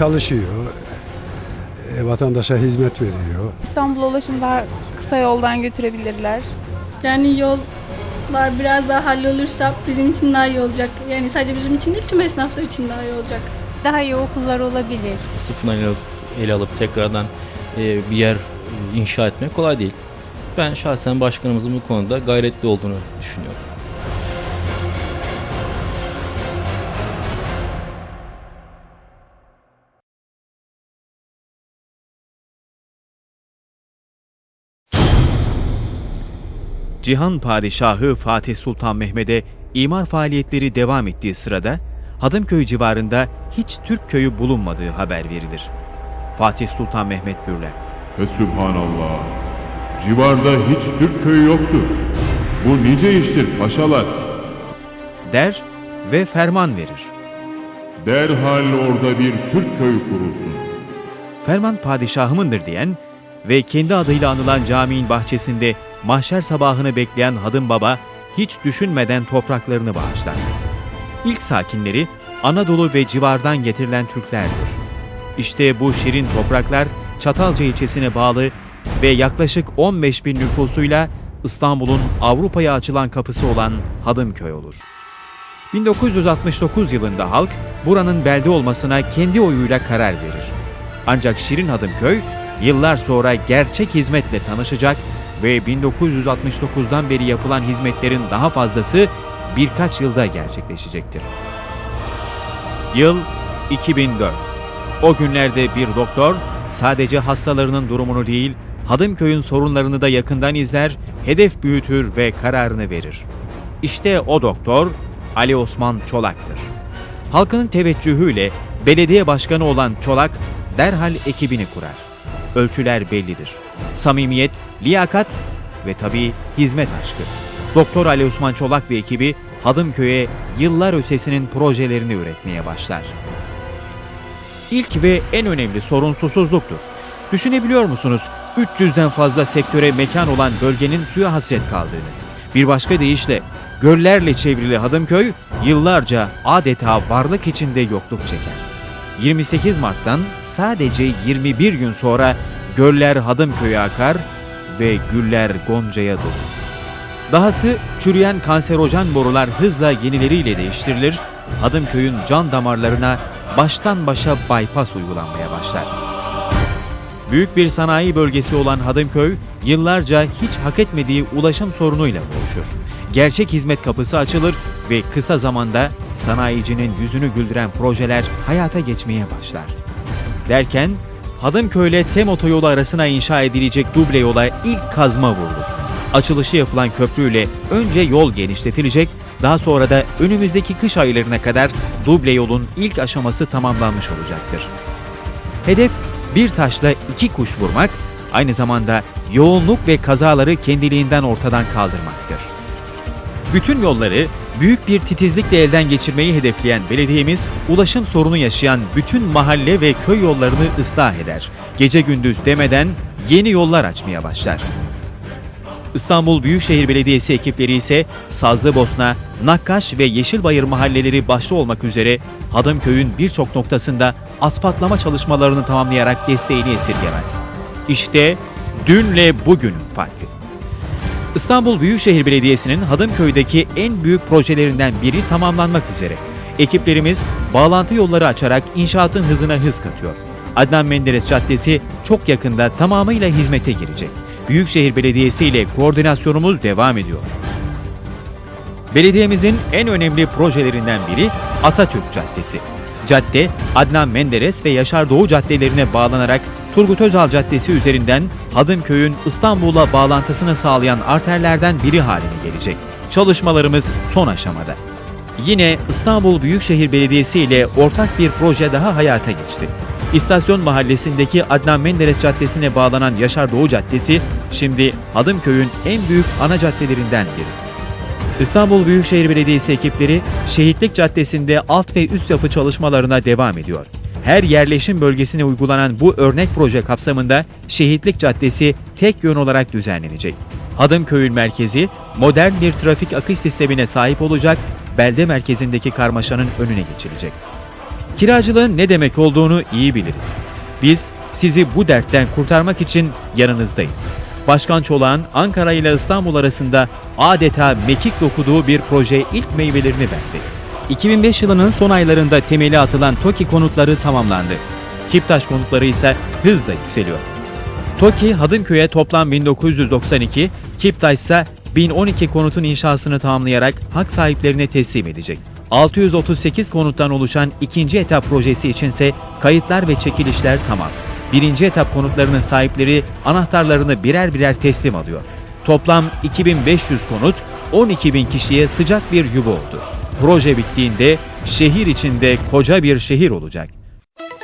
çalışıyor. E, vatandaşa hizmet veriyor. İstanbul'a ulaşım daha kısa yoldan götürebilirler. Yani yollar biraz daha hallolursa bizim için daha iyi olacak. Yani sadece bizim için değil tüm esnaflar için daha iyi olacak. Daha iyi okullar olabilir. sıfırdan ele alıp, ele alıp tekrardan e, bir yer inşa etmek kolay değil. Ben şahsen başkanımızın bu konuda gayretli olduğunu düşünüyorum. Cihan Padişahı Fatih Sultan Mehmet'e imar faaliyetleri devam ettiği sırada Hadımköy civarında hiç Türk köyü bulunmadığı haber verilir. Fatih Sultan Mehmet Gürler Ve Sübhanallah. Civarda hiç Türk köyü yoktur. Bu nice iştir paşalar. der ve ferman verir. Derhal orada bir Türk köyü kurulsun. Ferman padişahımındır diyen ve kendi adıyla anılan caminin bahçesinde mahşer sabahını bekleyen Hadım Baba hiç düşünmeden topraklarını bağışlar. İlk sakinleri Anadolu ve civardan getirilen Türklerdir. İşte bu şirin topraklar Çatalca ilçesine bağlı ve yaklaşık 15 bin nüfusuyla İstanbul'un Avrupa'ya açılan kapısı olan Hadımköy olur. 1969 yılında halk buranın belde olmasına kendi oyuyla karar verir. Ancak Şirin Hadımköy yıllar sonra gerçek hizmetle tanışacak ve 1969'dan beri yapılan hizmetlerin daha fazlası birkaç yılda gerçekleşecektir. Yıl 2004. O günlerde bir doktor sadece hastalarının durumunu değil, Hadımköy'ün sorunlarını da yakından izler, hedef büyütür ve kararını verir. İşte o doktor Ali Osman Çolak'tır. Halkın teveccühüyle belediye başkanı olan Çolak derhal ekibini kurar. Ölçüler bellidir. Samimiyet, liyakat ve tabii hizmet aşkı. Doktor Ali Osman Çolak ve ekibi Hadımköy'e yıllar ötesinin projelerini üretmeye başlar. İlk ve en önemli sorun susuzluktur. Düşünebiliyor musunuz 300'den fazla sektöre mekan olan bölgenin suya hasret kaldığını? Bir başka deyişle göllerle çevrili Hadımköy yıllarca adeta varlık içinde yokluk çeker. 28 Mart'tan sadece 21 gün sonra göller Hadımköy'e akar ve güller Gonca'ya dolur. Dahası çürüyen kanserojen borular hızla yenileriyle değiştirilir, Hadımköy'ün can damarlarına baştan başa bypass uygulanmaya başlar. Büyük bir sanayi bölgesi olan Hadımköy, yıllarca hiç hak etmediği ulaşım sorunuyla boğuşur. Gerçek hizmet kapısı açılır ve kısa zamanda sanayicinin yüzünü güldüren projeler hayata geçmeye başlar. Derken Hadımköy ile Tem otoyolu arasına inşa edilecek duble yola ilk kazma vurulur. Açılışı yapılan köprüyle önce yol genişletilecek, daha sonra da önümüzdeki kış aylarına kadar duble yolun ilk aşaması tamamlanmış olacaktır. Hedef bir taşla iki kuş vurmak, aynı zamanda yoğunluk ve kazaları kendiliğinden ortadan kaldırmaktır. Bütün yolları büyük bir titizlikle elden geçirmeyi hedefleyen belediyemiz, ulaşım sorunu yaşayan bütün mahalle ve köy yollarını ıslah eder. Gece gündüz demeden yeni yollar açmaya başlar. İstanbul Büyükşehir Belediyesi ekipleri ise Sazlıbosna, Nakkaş ve Yeşilbayır mahalleleri başta olmak üzere Hadımköy'ün birçok noktasında asfaltlama çalışmalarını tamamlayarak desteğini esirgemez. İşte dünle bugünün farkı. İstanbul Büyükşehir Belediyesi'nin Hadımköy'deki en büyük projelerinden biri tamamlanmak üzere. Ekiplerimiz bağlantı yolları açarak inşaatın hızına hız katıyor. Adnan Menderes Caddesi çok yakında tamamıyla hizmete girecek. Büyükşehir Belediyesi ile koordinasyonumuz devam ediyor. Belediyemizin en önemli projelerinden biri Atatürk Caddesi. Cadde, Adnan Menderes ve Yaşar Doğu caddelerine bağlanarak Turgut Özal Caddesi üzerinden Hadımköy'ün İstanbul'a bağlantısını sağlayan arterlerden biri haline gelecek. Çalışmalarımız son aşamada. Yine İstanbul Büyükşehir Belediyesi ile ortak bir proje daha hayata geçti. İstasyon Mahallesi'ndeki Adnan Menderes Caddesi'ne bağlanan Yaşar Doğu Caddesi, şimdi Hadımköy'ün en büyük ana caddelerinden biri. İstanbul Büyükşehir Belediyesi ekipleri Şehitlik Caddesi'nde alt ve üst yapı çalışmalarına devam ediyor. Her yerleşim bölgesine uygulanan bu örnek proje kapsamında Şehitlik Caddesi tek yön olarak düzenlenecek. Hadımköy'ün merkezi modern bir trafik akış sistemine sahip olacak, belde merkezindeki karmaşanın önüne geçilecek. Kiracılığın ne demek olduğunu iyi biliriz. Biz sizi bu dertten kurtarmak için yanınızdayız. Başkan Çolak'ın Ankara ile İstanbul arasında adeta mekik dokuduğu bir proje ilk meyvelerini verdi. 2005 yılının son aylarında temeli atılan TOKİ konutları tamamlandı. Kiptaş konutları ise hızla yükseliyor. TOKİ Hadımköy'e toplam 1992, Kiptaş ise 1012 konutun inşasını tamamlayarak hak sahiplerine teslim edecek. 638 konuttan oluşan ikinci etap projesi içinse kayıtlar ve çekilişler tamam. Birinci etap konutlarının sahipleri anahtarlarını birer birer teslim alıyor. Toplam 2500 konut 12.000 kişiye sıcak bir yuva oldu. Proje bittiğinde şehir içinde koca bir şehir olacak.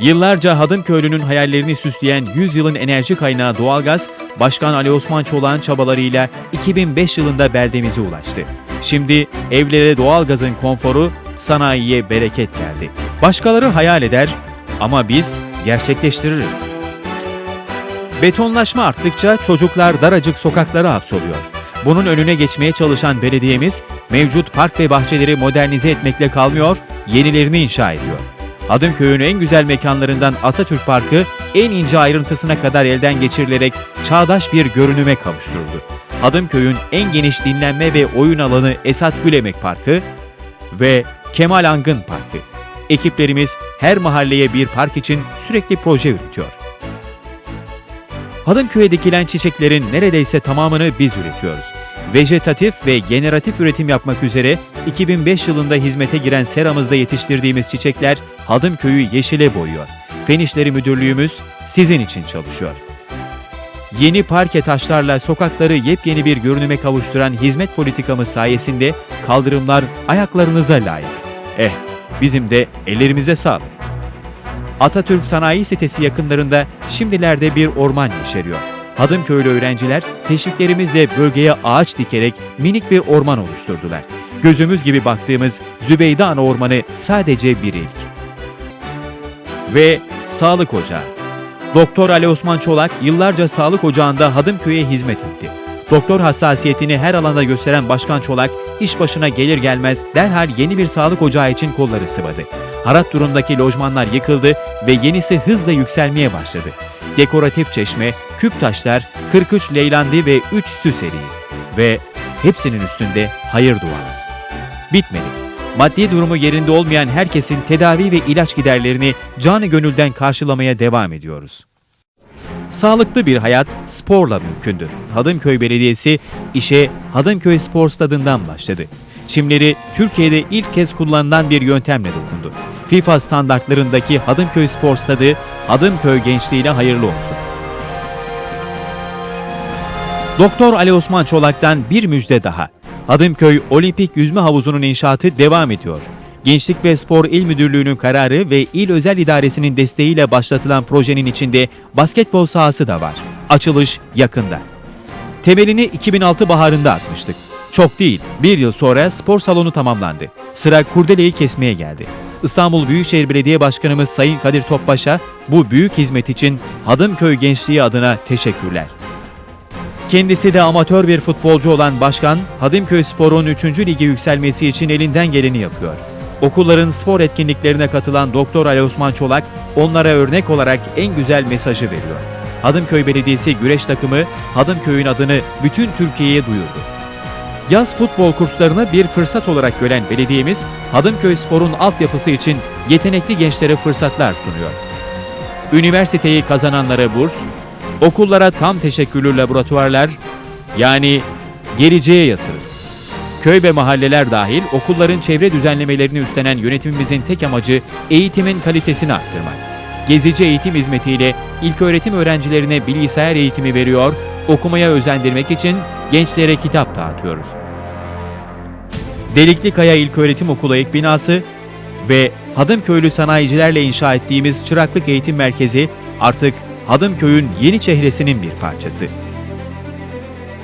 Yıllarca Hadımköylü'nün hayallerini süsleyen 100 yılın enerji kaynağı doğalgaz, Başkan Ali Osman Çolak'ın çabalarıyla 2005 yılında beldemize ulaştı. Şimdi evlere doğalgazın konforu, sanayiye bereket geldi. Başkaları hayal eder ama biz gerçekleştiririz. Betonlaşma arttıkça çocuklar daracık sokaklara hapsoluyor. Bunun önüne geçmeye çalışan belediyemiz mevcut park ve bahçeleri modernize etmekle kalmıyor, yenilerini inşa ediyor. Hadımköy'ün en güzel mekanlarından Atatürk Parkı en ince ayrıntısına kadar elden geçirilerek çağdaş bir görünüme kavuşturuldu. Hadımköy'ün en geniş dinlenme ve oyun alanı Esat Gülemek Parkı ve Kemal Angın Parkı. Ekiplerimiz her mahalleye bir park için sürekli proje üretiyor. Hadımköy'e dikilen çiçeklerin neredeyse tamamını biz üretiyoruz. Vejetatif ve generatif üretim yapmak üzere 2005 yılında hizmete giren seramızda yetiştirdiğimiz çiçekler Hadımköy'ü yeşile boyuyor. Fen İşleri Müdürlüğümüz sizin için çalışıyor. Yeni parke taşlarla sokakları yepyeni bir görünüme kavuşturan hizmet politikamız sayesinde kaldırımlar ayaklarınıza layık. Eh, bizim de ellerimize sağlık. Atatürk Sanayi Sitesi yakınlarında şimdilerde bir orman yeşeriyor. Hadımköylü öğrenciler teşviklerimizle bölgeye ağaç dikerek minik bir orman oluşturdular. Gözümüz gibi baktığımız Zübeyde Ana Ormanı sadece bir ilk. Ve Sağlık Ocağı. Doktor Ali Osman Çolak yıllarca sağlık ocağında Hadımköy'e hizmet etti. Doktor hassasiyetini her alanda gösteren Başkan Çolak iş başına gelir gelmez derhal yeni bir sağlık ocağı için kolları sıvadı. Harap durumdaki lojmanlar yıkıldı ve yenisi hızla yükselmeye başladı. Dekoratif çeşme, küp taşlar, 43 leylandi ve 3 süs eriği. Ve hepsinin üstünde hayır duaları. Bitmedi. Maddi durumu yerinde olmayan herkesin tedavi ve ilaç giderlerini canı gönülden karşılamaya devam ediyoruz. Sağlıklı bir hayat sporla mümkündür. Hadımköy Belediyesi işe Hadımköy Spor Stadı'ndan başladı. Çimleri Türkiye'de ilk kez kullanılan bir yöntemle dokundu. FIFA standartlarındaki Hadımköy Spor Stadı, Hadımköy gençliğine hayırlı olsun. Doktor Ali Osman Çolak'tan bir müjde daha. Hadımköy Olimpik Yüzme Havuzu'nun inşaatı devam ediyor. Gençlik ve Spor İl Müdürlüğü'nün kararı ve İl Özel İdaresi'nin desteğiyle başlatılan projenin içinde basketbol sahası da var. Açılış yakında. Temelini 2006 baharında atmıştık. Çok değil, bir yıl sonra spor salonu tamamlandı. Sıra kurdeleyi kesmeye geldi. İstanbul Büyükşehir Belediye Başkanımız Sayın Kadir Topbaş'a bu büyük hizmet için Hadımköy gençliği adına teşekkürler. Kendisi de amatör bir futbolcu olan başkan, Hadımköy Spor'un 3. lige yükselmesi için elinden geleni yapıyor. Okulların spor etkinliklerine katılan Doktor Ali Osman Çolak, onlara örnek olarak en güzel mesajı veriyor. Hadımköy Belediyesi güreş takımı, Hadımköy'ün adını bütün Türkiye'ye duyurdu. Yaz futbol kurslarını bir fırsat olarak gören belediyemiz, Hadımköy Spor'un altyapısı için yetenekli gençlere fırsatlar sunuyor. Üniversiteyi kazananlara burs, okullara tam teşekküllü laboratuvarlar, yani geleceğe yatırım. Köy ve mahalleler dahil okulların çevre düzenlemelerini üstlenen yönetimimizin tek amacı eğitimin kalitesini arttırmak. Gezici eğitim hizmetiyle ilköğretim öğrencilerine bilgisayar eğitimi veriyor, okumaya özendirmek için gençlere kitap dağıtıyoruz. Delikli Kaya İlköğretim Okulu ek binası ve Hadımköylü sanayicilerle inşa ettiğimiz Çıraklık Eğitim Merkezi artık Hadımköy'ün yeni çehresinin bir parçası.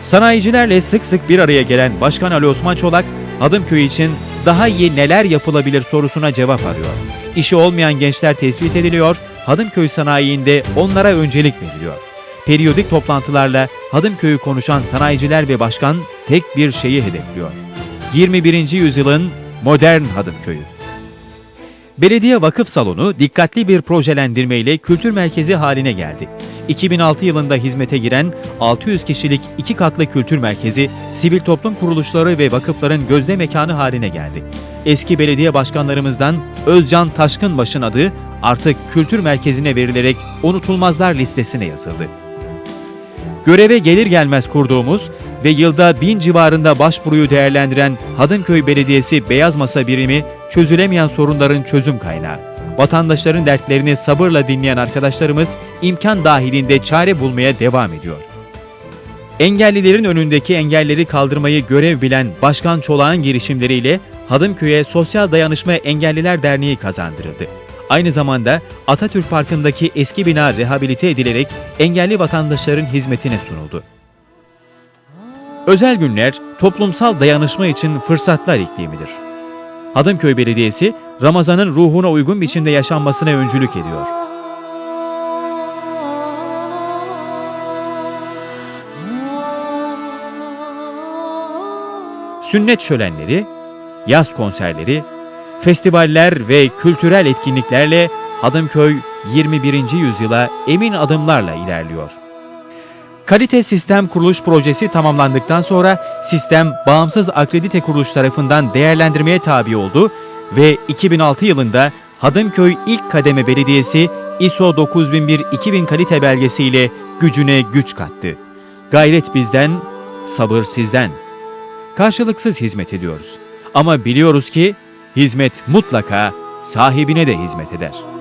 Sanayicilerle sık sık bir araya gelen Başkan Ali Osman Çolak, Hadımköy için daha iyi neler yapılabilir sorusuna cevap arıyor. İşi olmayan gençler tespit ediliyor, Hadımköy sanayiinde onlara öncelik veriliyor. Periyodik toplantılarla Hadımköy'ü konuşan sanayiciler ve başkan tek bir şeyi hedefliyor. 21. yüzyılın modern Hadımköy'ü. Belediye Vakıf Salonu dikkatli bir projelendirmeyle kültür merkezi haline geldi. 2006 yılında hizmete giren 600 kişilik iki katlı kültür merkezi, sivil toplum kuruluşları ve vakıfların gözde mekanı haline geldi. Eski belediye başkanlarımızdan Özcan Taşkınbaş'ın adı artık kültür merkezine verilerek unutulmazlar listesine yazıldı. Göreve gelir gelmez kurduğumuz ve yılda bin civarında başvuruyu değerlendiren Hadımköy Belediyesi Beyaz Masa Birimi çözülemeyen sorunların çözüm kaynağı. Vatandaşların dertlerini sabırla dinleyen arkadaşlarımız imkan dahilinde çare bulmaya devam ediyor. Engellilerin önündeki engelleri kaldırmayı görev bilen Başkan Çolak'ın girişimleriyle Hadımköy'e Sosyal Dayanışma Engelliler Derneği kazandırıldı. Aynı zamanda Atatürk Parkı'ndaki eski bina rehabilite edilerek engelli vatandaşların hizmetine sunuldu. Özel günler toplumsal dayanışma için fırsatlar iklimidir. Hadımköy Belediyesi Ramazan'ın ruhuna uygun biçimde yaşanmasına öncülük ediyor. Sünnet şölenleri, yaz konserleri, festivaller ve kültürel etkinliklerle Hadımköy 21. yüzyıla emin adımlarla ilerliyor. Kalite Sistem Kuruluş Projesi tamamlandıktan sonra sistem bağımsız akredite kuruluş tarafından değerlendirmeye tabi oldu ve 2006 yılında Hadımköy İlk Kademe Belediyesi ISO 9001-2000 kalite belgesiyle gücüne güç kattı. Gayret bizden, sabır sizden. Karşılıksız hizmet ediyoruz. Ama biliyoruz ki hizmet mutlaka sahibine de hizmet eder.